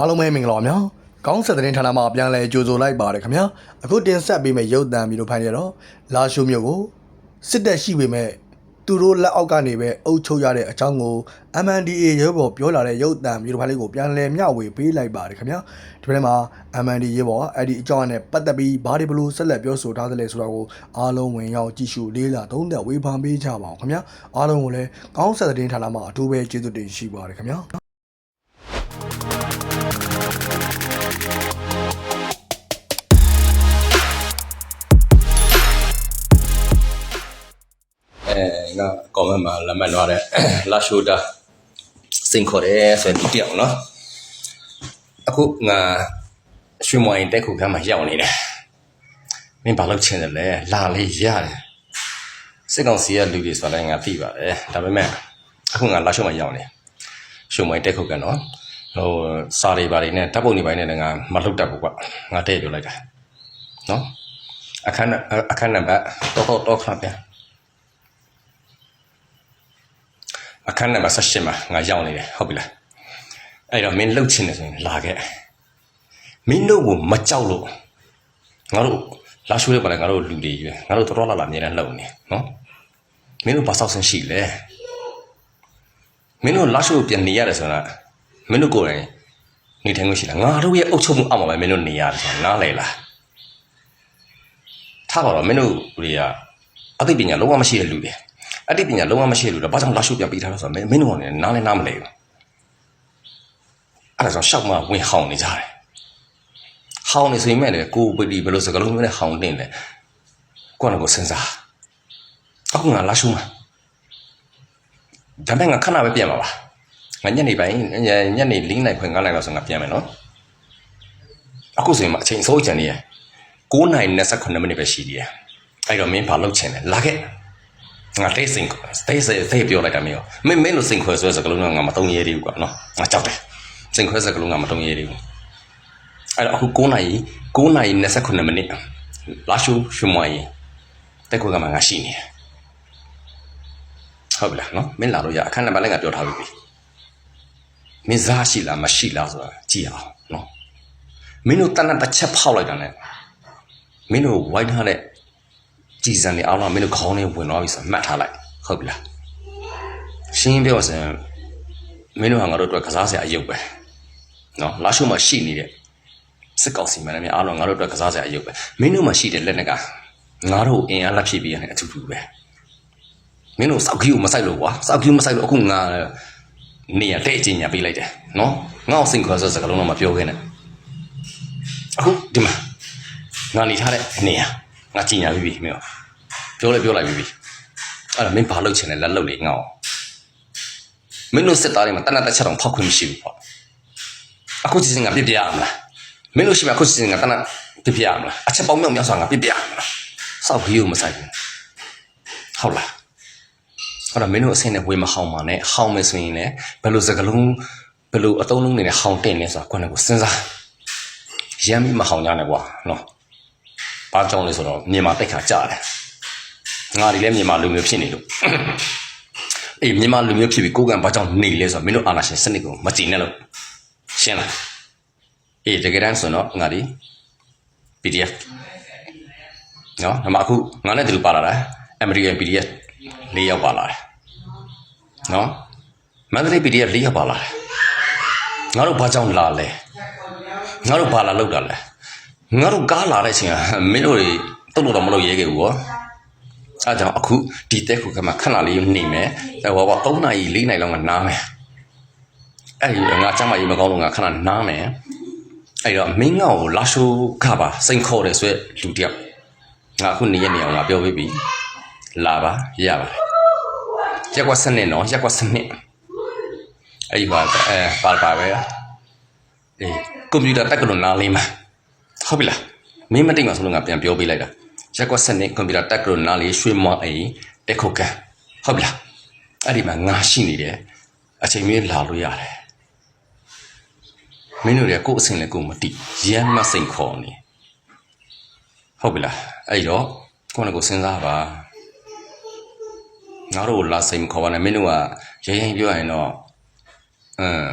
အားလုံးပဲမင်္ဂလာပါများကောင်းဆက်တဲ့ဌာနမှာပြန်လဲကြိုဆိုလိုက်ပါတယ်ခင်ဗျာအခုတင်ဆက်ပေးမယ့်ရုပ်သံမျိုးတို့ဖိုင်ရတော့လာရှိုးမျိုးကိုစစ်တပ်ရှိပေမဲ့သူတို့လက်အောက်ကနေပဲအုပ်ချုပ်ရတဲ့အကြောင်းကို MNDAA ရဲဘော်ပြောလာတဲ့ရုပ်သံမျိုးတို့ဖိုင်လေးကိုပြန်လဲမျှဝေပေးလိုက်ပါတယ်ခင်ဗျာဒီနေ့မှာ MNDAA ရဲဘော်ကအဲ့ဒီအကြောင်းနဲ့ပတ်သက်ပြီးဘာတွေဘလို့ဆက်လက်ပြောဆိုထားသလဲဆိုတာကိုအားလုံးဝင်ရောက်ကြည့်ရှုလေးလာသုံးသပ်ဝေဖန်ပေးကြပါအောင်ခင်ဗျာအားလုံးကိုလည်းကောင်းဆက်တဲ့ဌာနမှာအထူးပဲကျေးဇူးတင်ရှိပါတယ်ခင်ဗျာ ကောမန့်မှာလက်မှတ်လွှားတဲ့လာရှိုတာစင်ခေါ်တယ်ဆိုရင်ဒီတယောက်နော်အခုငါရွှေမွိုင်းတက်ခုခန်းမှာရောက်နေတယ်မင်းဘာလုပ်ချင်တယ်လဲလာလေးရတယ်စစ်ကောင်စီကလူတွေဆိုတာလည်းငါသိပါတယ်ဒါပေမဲ့အခုငါလာရှိုမှာရောက်နေရွှေမွိုင်းတက်ခုခန်းနော်ဟိုစာတွေဘာတွေနဲ့တပ်ပုံတွေပိုင်းနဲ့လည်းငါမလုပ်တတ်ဘူးကွငါတဲ့ပြောလိုက်တာနော်အခန်းအခန်းနံပါတ်တော့တော့ခါပြန် အခန်းနံပါတ်18မှာငါရောက်နေတယ်ဟုတ်ပြီလားအဲ့တော့မင်းလှုပ်ချင်တယ်ဆိုရင်လာခဲ့မင်းတို့ကိုမကြောက်လို့ငါတို့လာရှိုးရပါလေငါတို့လူတွေကြီးပဲငါတို့တော်တော်လာလာအမြဲတမ်းလှုပ်နေနော်မင်းတို့ဘာဆောက်ဆင်းရှိလဲမင်းတို့လာရှိုးပြန်နေရတယ်ဆိုတာမင်းတို့ကိုယ်တိုင်နေထိုင်ခွင့်ရှိလားငါတို့ရဲ့အုပ်ချုပ်မှုအောက်မှာပဲမင်းတို့နေရတယ်ဆိုတာနားလည်လားထားပါတော့မင်းတို့တွေကအသိပညာလုံးဝမရှိတဲ့လူတွေ အတိပညာလုံးဝမရှိလို့တော့ဘာကြောင့်လာရှုပြန်ပေးထားလို့ဆိုတော့မင်းမင်းတို့ကလည်းနားလည်းနားမလဲဘူးအဲ့ဒါကြောင့်ရှောက်မှဝင်ဟောင်းနေကြတယ်ဟောင်းနေဆိုရင်မဲ့လေကိုယ်ပတိဘယ်လိုစကားလုံးမျိုးနဲ့ဟောင်းတင်လဲကိုယ့်ကိုစဉ်းစားအခုငါလာရှုမှာဒါပေမဲ့ငါခဏပဲပြန်ပါပါငါညနေပိုင်းညနေ၄နိုင်ခွင့်9နိုင်လောက်ဆိုငါပြန်မယ်နော်အခုဆိုရင်အချိန်စိုးချင်နေရ9နိုင်28မိနစ်ပဲရှိသေးတယ်အဲ့တော့မင်းဘာလုပ်ချင်လဲလာခဲ့ ငါတိတ်စိန်တိတ်စိတ်သိပြောလိုက်တာမျိုးမင်းမင်းလိုစိန်ခွဲဆွဲစကလုံးကငါမတုံးရဲသေးဘူးကွာနော်ငါကြောက်တယ်စိန်ခွဲစကလုံးကမတုံးရဲသေးဘူးအဲ့တော့အခု9နာရီ9နာရီ29မိနစ်လာရှုရှုမွားရင်တက်ခွက်ကမှငါရှိနေတယ်ဟုတ်ပြီလားနော်မင်းလာလို့ရအခန်းနံပါတ်လည်းငါပြောထားပြီမင်းစားရှိလားမရှိလားဆိုတာကြည့်အောင်နော်မင်းတို့တနတ်တစ်ချက်ဖောက်လိုက်တာ ਨੇ မင်းတို့ဝိုင်းထားတဲ့ ကြည်စံနေအောင်တော့မင်းတို့ခေါင်းထဲဝင်သွားပြီဆိုမှတ်ထားလိုက်ဟုတ်ပြီလားရှင်းပြောစင်မင်းတို့ဟာငါတို့အတွက်ကစားစရာအယုတ်ပဲနော်လာရှုမှာရှိနေတဲ့စစ်ကောက်စီမန်နဲ့အားလုံးငါတို့အတွက်ကစားစရာအယုတ်ပဲမင်းတို့မှာရှိတဲ့လက်နက်ကငါတို့အင်အားလက်ဖြစ်ပြီးရတယ်အထူးတူပဲမင်းတို့စောက်ကြီးကိုမဆိုင်လို့ကွာစောက်ကြီးမဆိုင်လို့အခုငါနေရတဲ့ချင်းညာပေးလိုက်တယ်နော်ငါ့ကိုစင်ခေါ်ဆိုစကားလုံးတော့မပြောခဲ့နဲ့အခုဒီမှာငါနေထားတဲ့နေရာ ငါကြင်ညာပြီးပြီမင်းတို့ပြောလဲပြောလိုက်ပြီးပြီအဲ့ဒါမင်းဘာလုပ်ချင်လဲလက်လုပ်လေငါ့ကိုမင်းတို့စစ်သားတွေမှာတနတ်တစ်ချက်တော့ဖောက်ခွင့်မရှိဘူးပေါ့အခုစီစဉ်ငါပြစ်ပြရမလားမင်းတို့ရှိမှအခုစီစဉ်ငါတနတ်ပြစ်ပြရမလားအချက်ပေါင်းမြောက်မြောက်စွာငါပြစ်ပြရမလားစောက်ခီးကိုမဆိုင်ဘူးဟုတ်လားအဲ့တော့မင်းတို့အဆင်းနဲ့ဝေမဟောင်းပါနဲ့ဟောင်းမယ်ဆိုရင်လည်းဘယ်လိုစကလုံးဘယ်လိုအတုံးလုံးနေနဲ့ဟောင်းတင်နေဆိုတာကိုယ့်နဲ့ကိုစဉ်းစားရမ်းပြီးမဟောင်းကြနဲ့ကွာနော် ဘာကြောင့်လဲဆိုတော့မြန်မာတိုက်ခါကြားတယ်ငါဒီလည်းမြန်မာလူမျိုးဖြစ်နေလို့အေးမြန်မာလူမျိုးဖြစ်ပြီးကိုယ်ကံဘာကြောင့်နေလဲဆိုတော့မင်းတို့အာနာရှင်စနစ်ကိုမကြည်နဲ့လို့ရှင်းလားအေးတကယ်တမ်းဆိုတော့ငါဒီ PDF နော်ဒါမှအခုငါနဲ့တူပါလာတာ American PDF ၄ယောက်ပါလာတယ်နော်မန္တလေး PDF ၄ယောက်ပါလာတယ်ငါတို့ဘာကြောင့်လာလဲငါတို့ဘာလာလောက်တာလဲ ငါတို့ကားလာတဲ့အချိန်ကမင်းတို့တွေတုတ်လို့တော့မလုပ်ရဲခဲ့ဘူးကောအဲကြောင့်အခုဒီတက်ခုကမှခဏလေးနေမယ်ဟောပေါ့3နာရီ4နာရီလောက်ကနားမယ်အဲ့ဒီငါချမ်းမကြီးမကောင်းလို့ငါခဏနားမယ်အဲ့တော့မင်းငါ့ကိုလာရှိုးခပါစိန်ခေါ်တယ်ဆိုရက်လူတယောက်ငါအခုနေရနေအောင်ငါပြောပေးပြီလာပါရပါရက်ကွက်စနစ်နော်ရက်ကွက်စနစ်အဲ့ဒီပါအဲပါပါပဲအေးကွန်ပျူတာတက်ကလို့နားလေးမှာ ဟုတ်ပြီလားမင်းမတိတ်မှဆိုလို့ငါပြန်ပြောပေးလိုက်တာရက်ကွက်စနစ်ကွန်ပျူတာတက်ကရိုနာလေးရွှေမွန်အိတက်ခုတ်ကန်ဟုတ်ပြီလားအဲ့ဒီမှာငါရှိနေတယ်အချိန်မင်းလာလို့ရတယ်မင်းတို့တွေကကိုယ့်အစင်လည်းကိုယ်မတိရမ်းမစိန်ခေါ်နေဟုတ်ပြီလားအဲ့တော့ကိုယ့်နဲ့ကိုယ်စဉ်းစားပါငါတို့လာစိန်ခေါ်ပါနဲ့မင်းတို့ကရရင်ပြောရရင်တော့အမ်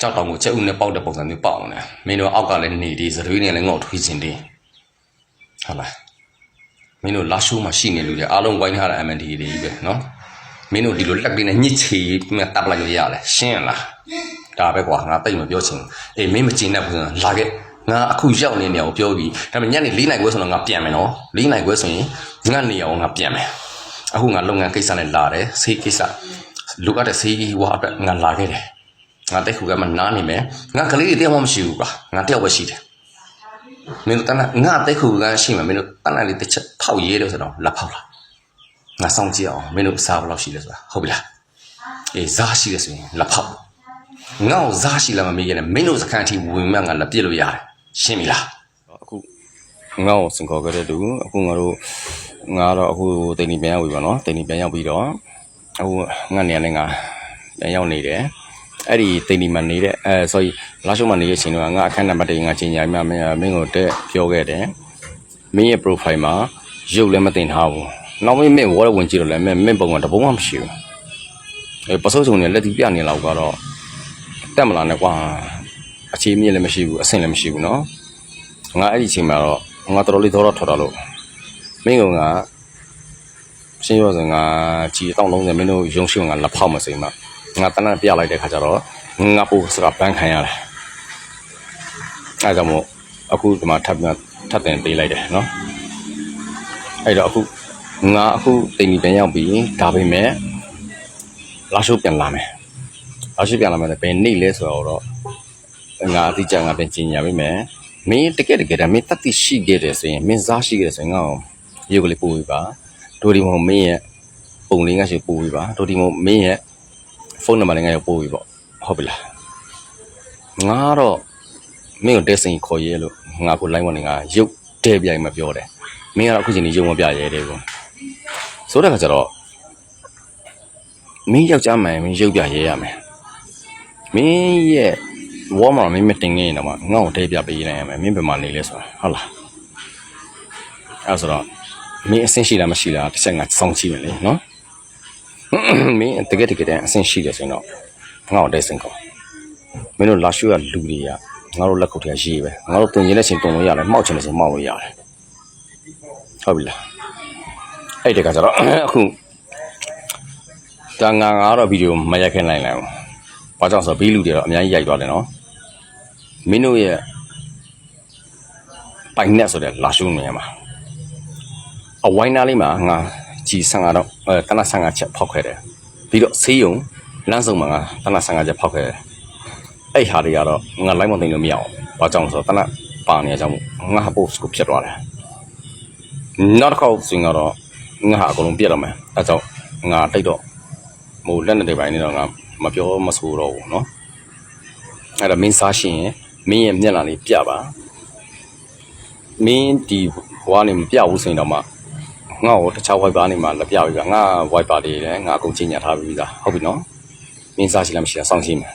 ကြောက်တောင်ကိုချက်ဦးနဲ့ပေါက်တဲ့ပုံစံမျိုးပေါက်နေမင်းတို့အောက်ကလည်းနေဒီစရွေးနဲ့လည်းငေါ့ထွေးချင်တယ်ဟုတ်လားမင်းတို့လာရှိုးမှာရှိနေလူတွေအားလုံးဝိုင်းထားတဲ့ MND တွေကြီးပဲနော်မင်းတို့ဒီလိုလက်ပြီးနဲ့ညစ်ချီမြတ်တပ်လိုက်လို့ရလဲရှင်းလားဒါပဲကွာငါတိတ်မပြောချင်ဘူးအေးမင်းမကျင်တဲ့ပုံစံလာခဲ့ငါအခုရောက်နေနေအောင်ပြောပြီးဒါပေမဲ့ညနေ၄နိုင်ခွဲဆိုတော့ငါပြန်မယ်နော်၄နိုင်ခွဲဆိုရင်ငါနေအောင်ငါပြန်မယ်အခုငါလုပ်ငန်းကိစ္စနဲ့လာတယ်ဆေးကိစ္စလူကတဲ့ဆေးဝါအတွက်ငါလာခဲ့တယ် ငါတက်ခုကမှနားနေမယ်ငါကလေးတွေတယောက်မှမရှိဘူးကွာငါတယောက်ပဲရှိတယ်မင်းတို့တန်းငါတက်ခုကရှိမှမင်းတို့တန်းလိုက်လေးတစ်ချက်ဖောက်ရေးလို့ဆိုတော့လက်ဖောက်လာငါစောင့်ကြည့်အောင်မင်းတို့စားဘယ်လောက်ရှိလဲဆိုတာဟုတ်ပြီလားအေးစားရှိတယ်ဆိုရင်လက်ဖောက်ငါ့ကိုစားရှိလားမမေးခဲ့နဲ့မင်းတို့စခန်းအထိဝင်မှငါလက်ပြစ်လို့ရတယ်ရှင်းပြီလားအခုငါ့ကိုစင်ခေါ်ခဲ့တဲ့သူအခုငါတို့ငါတော့အခုတိန်နီပြန်ရောက်ပြီပါနော်တိန်နီပြန်ရောက်ပြီးတော့အခုငါနေရာနဲ့ငါပြန်ရောက်နေတယ် အဲ့ဒီတိန်နီမှာနေတဲ့အဲ sorry လာရှုံးမှာနေတဲ့အချိန်တော့ငါအခန်းနံပါတ်1ငါချိန်ညာမြမင်းမင်းကိုတက်ပြောခဲ့တယ်မင်းရဲ့ profile မှာရုပ်လည်းမတင်ထားဘူးနောက်မင်းမင်းဝေါ်ဝင်ကြည့်တော့လည်းမင်းမင်းပုံကတပုံမှမရှိဘူးအဲပစိုးစုံနဲ့လက်တီပြနေလောက်ကတော့တက်မလာနဲ့ကွာအခြေမြင့်လည်းမရှိဘူးအဆင့်လည်းမရှိဘူးနော်ငါအဲ့ဒီအချိန်မှာတော့ငါတော်တော်လေးသောတော့ထွက်တော့လို့မင်းကငါရှင်းရစငါကြည်တောင်းလုံးစမင်းတို့ရုံရှိငါလက်ဖောက်မစိမ့်မ ငါတနက်ပြလိုက်တဲ့ခါကျတော့ငါပို့စကပန်းခံရတယ်အဲဒါကြောင့်မို့အခုဒီမှာထပ်ပြန်ထပ်တင်ပေးလိုက်တယ်နော်အဲ့တော့အခုငါအခုတိမ်ကြီးပြန်ရောက်ပြီဒါပေမဲ့လာရှိုးပြန်လာမယ်လာရှိုးပြန်လာမယ်ဘယ်နေ့လဲဆိုတော့ငါအတိအကျငါပြန်ကျင်ညာပေးမယ်မင်းတကယ်တကယ်ဒါမင်းတတ်သိရှိခဲ့တယ်ဆိုရင်မင်းစားရှိခဲ့တယ်ဆိုရင်ငါ့ကိုရုပ်ကလေးပို့ပေးပါတို့ဒီမဟုတ်မင်းရဲ့ပုံလေးငါရှိပို့ပေးပါတို့ဒီမဟုတ်မင်းရဲ့ ဖုန်းနံပါတ်လေးငါရပို့ပေးပေါ့ဟုတ်ပြီလားငါတော့မင်းကိုတဲစင်ခေါ်ရဲလို့ငါကို line ဝင်နေငါရုပ်တဲပြိုင်မပြောတယ်မင်းကတော့အခုချိန်ကြီးရုပ်မပြရဲတဲ့ကွဆိုတဲ့ခါကျတော့မင်းယောက်ျားမှန်မင်းရုပ်ပြရဲရမယ်မင်းရဲ့ဝေါ်မှာမင်းမတင်ငင်းနေတော့မှငါ့ကိုတဲပြပေးနိုင်ရမယ်မင်းဘယ်မှာနေလဲဆိုတာဟုတ်လားအဲဆိုတော့မင်းအဆင်ရှိလားမရှိလားတစ်ချက်ငါစောင့်ကြည့်မယ်လေနော် မင်းတကယ်တကယ်တည်းအဆင်ရှိတယ်ဆိုရင်တော့ငါ့ကိုတဲစင်ကောမင်းတို့လာရှုရလူတွေကငါတို့လက်ခုပ်ထဲရေးပဲငါတို့တင်ကျင်တဲ့ချိန်တုံလို့ရတယ်မှောက်ချင်တဲ့ချိန်မှောက်လို့ရတယ်ဟုတ်ပြီလားအဲ့ဒီကကြတော့အခုတန်ငါငါတော့ဗီဒီယိုမရိုက်ခဲနိုင်လိုက်ဘူးဘာကြောင့်ဆိုတော့ဘေးလူတွေတော့အများကြီးရိုက်သွားတယ်နော်မင်းတို့ရဲ့ပိုင်နက်ဆိုတဲ့လာရှုံးနေရမှာအဝိုင်းသားလေးမှာငါ ကြည်15တော့အဲတန15ချက်ဖောက်ခဲ့တယ်ပြီးတော့ဆေးရုံလမ်းစုံမှာငါတန15ချက်ဖောက်ခဲ့တယ်အဲ့ဟာတွေကတော့ငါလိုက်မသိလို့မရအောင်ဘာကြောင့်လဲဆိုတော့တနပါနေကြမှုငါပို့စ်ကိုဖြစ်သွားတယ်နောက်တစ်ခေါက်စင်ကတော့ငါဟာအကုန်လုံးပြတ်တော့မယ်အဲကြောင့်ငါတိတ်တော့ဟိုလက်နဲ့တွေပိုင်းနေတော့ငါ မပြောမဆိုတော့ဘူးเนาะအဲ့ဒါမင်းစားရှင်ရင်မင်းရဲ့မျက်နှာလေးပြပါမင်းဒီဘွားနေမပြဘူးဆိုရင်တော့မှ ငါ့ကိုတခြား wiper နေမှာလပြပြီပါငါ wiper လေးလည်းငါအကုန်ချိန်ညာထားပြီးသားဟုတ်ပြီနော်မင်းစားရှိလားမရှိလားစောင့်ကြည့်မယ်